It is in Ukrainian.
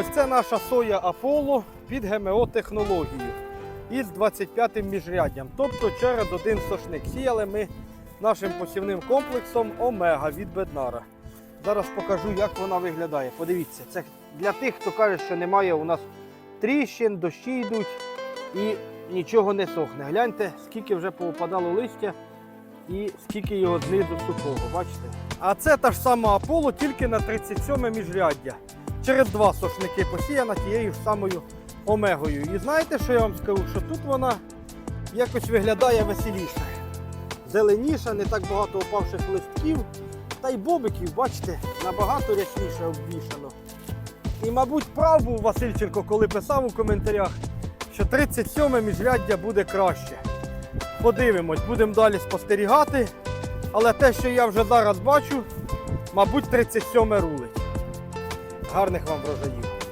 Ось це наша соя Аполло під ГМО технологією із 25-м міжряддям, тобто через один сошник. Сіяли ми нашим посівним комплексом Омега від Беднара. Зараз покажу, як вона виглядає. Подивіться, це для тих, хто каже, що немає у нас тріщин, дощі йдуть і нічого не сохне. Гляньте, скільки вже повипадало листя і скільки його знизу сухого, бачите? А це та ж сама Аполло, тільки на 37 міжряддя. Через два сошники посіяна тією ж самою омегою. І знаєте, що я вам скажу? Що тут вона якось виглядає веселіше. Зеленіша, не так багато опавших листків. Та й бобиків, бачите, набагато рясніше обвішано. І, мабуть, прав був Васильченко, коли писав у коментарях, що 37 міжряддя буде краще. Подивимось, будемо далі спостерігати. Але те, що я вже зараз бачу, мабуть, 37 рулить. Гарних вам врожаїв.